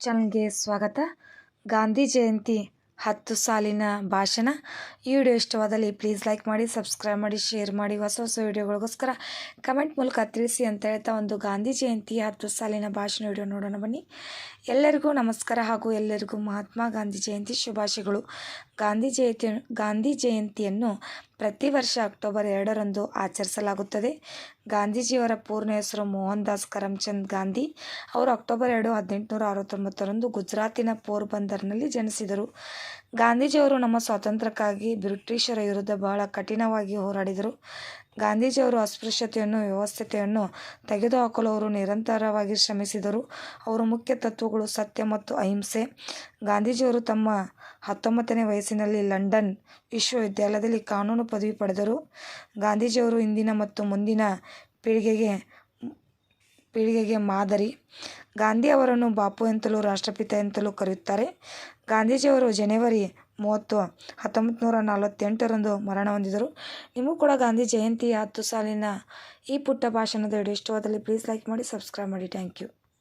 ಚಾನಲ್ಗೆ ಸ್ವಾಗತ. ಗಾಂಧಿ ಜಯಂತಿ ಹತ್ತು ಸಾಲಿನ ಭಾಷಣ. ಈ ವಿಡಿಯೋ ಇಷ್ಟವಾದಲ್ಲಿ ಪ್ಲೀಸ್ ಲೈಕ್ ಮಾಡಿ, ಸಬ್ಸ್ಕ್ರೈಬ್ ಮಾಡಿ, ಶೇರ್ ಮಾಡಿ. ಹೊಸ ಹೊಸ ವಿಡಿಯೋಗಳಿಗೋಸ್ಕರ ಕಮೆಂಟ್ ಮೂಲಕ ತಿಳಿಸಿ ಅಂತ ಹೇಳ್ತಾ ಒಂದು ಗಾಂಧಿ ಜಯಂತಿ ಹತ್ತು ಸಾಲಿನ ಭಾಷಣ ವಿಡಿಯೋ ನೋಡೋಣ ಬನ್ನಿ. ಎಲ್ಲರಿಗೂ ನಮಸ್ಕಾರ ಹಾಗೂ ಎಲ್ಲರಿಗೂ ಮಹಾತ್ಮ ಗಾಂಧಿ ಜಯಂತಿ ಶುಭಾಶಯಗಳು. ಗಾಂಧಿ ಜಯಂತಿ, ಗಾಂಧಿ ಜಯಂತಿಯನ್ನು ಪ್ರತಿ ವರ್ಷ ಅಕ್ಟೋಬರ್ ಎರಡರಂದು ಆಚರಿಸಲಾಗುತ್ತದೆ. ಗಾಂಧೀಜಿಯವರ ಪೂರ್ಣ ಹೆಸರು ಮೋಹನ್ ದಾಸ್ ಕರಮ್ಚಂದ್ ಗಾಂಧಿ. ಅವರು ಅಕ್ಟೋಬರ್ ಎರಡು ಹದಿನೆಂಟುನೂರ ಅರವತ್ತೊಂಬತ್ತರಂದು ಗುಜರಾತಿನ ಪೋರ್ಬಂದರ್ನಲ್ಲಿ ಜನಿಸಿದರು. ಗಾಂಧೀಜಿಯವರು ನಮ್ಮ ಸ್ವಾತಂತ್ರ್ಯಕ್ಕಾಗಿ ಬ್ರಿಟಿಷರ ವಿರುದ್ಧ ಬಹಳ ಕಠಿಣವಾಗಿ ಹೋರಾಡಿದರು. ಗಾಂಧೀಜಿಯವರು ಅಸ್ಪೃಶ್ಯತೆಯನ್ನು ವ್ಯವಸ್ಥೆಯನ್ನು ತೆಗೆದುಹಾಕಲು ಅವರು ನಿರಂತರವಾಗಿ ಶ್ರಮಿಸಿದರು. ಅವರ ಮುಖ್ಯ ತತ್ವಗಳು ಸತ್ಯ ಮತ್ತು ಅಹಿಂಸೆ. ಗಾಂಧೀಜಿಯವರು ತಮ್ಮ ಹತ್ತೊಂಬತ್ತನೇ ವಯಸ್ಸಿನಲ್ಲಿ ಲಂಡನ್ ವಿಶ್ವವಿದ್ಯಾಲಯದಲ್ಲಿ ಕಾನೂನು ಪದವಿ ಪಡೆದರು. ಗಾಂಧೀಜಿಯವರು ಇಂದಿನ ಮತ್ತು ಮುಂದಿನ ಪೀಳಿಗೆಗೆ ಪೀಳಿಗೆಗೆ ಮಾದರಿ. ಗಾಂಧಿ ಅವರನ್ನು ಬಾಪು ಎಂತಲೂ ರಾಷ್ಟ್ರಪಿತ ಎಂತಲೂ ಕರೆಯುತ್ತಾರೆ. ಗಾಂಧೀಜಿಯವರು ಜನವರಿ ಮೂವತ್ತು ಹತ್ತೊಂಬತ್ತು ನೂರ ನಲವತ್ತೆಂಟರಂದು ಮರಣ ಹೊಂದಿದರು. ನಿಮಗೂ ಕೂಡ ಗಾಂಧಿ ಜಯಂತಿ ಹತ್ತು ಸಾಲಿನ ಈ ಪುಟ್ಟ ಭಾಷಣದ ವಿಡಿಯೋ ಇಷ್ಟವಾದಲ್ಲಿ ಪ್ಲೀಸ್ ಲೈಕ್ ಮಾಡಿ ಸಬ್ಸ್ಕ್ರೈಬ್ ಮಾಡಿ. Thank you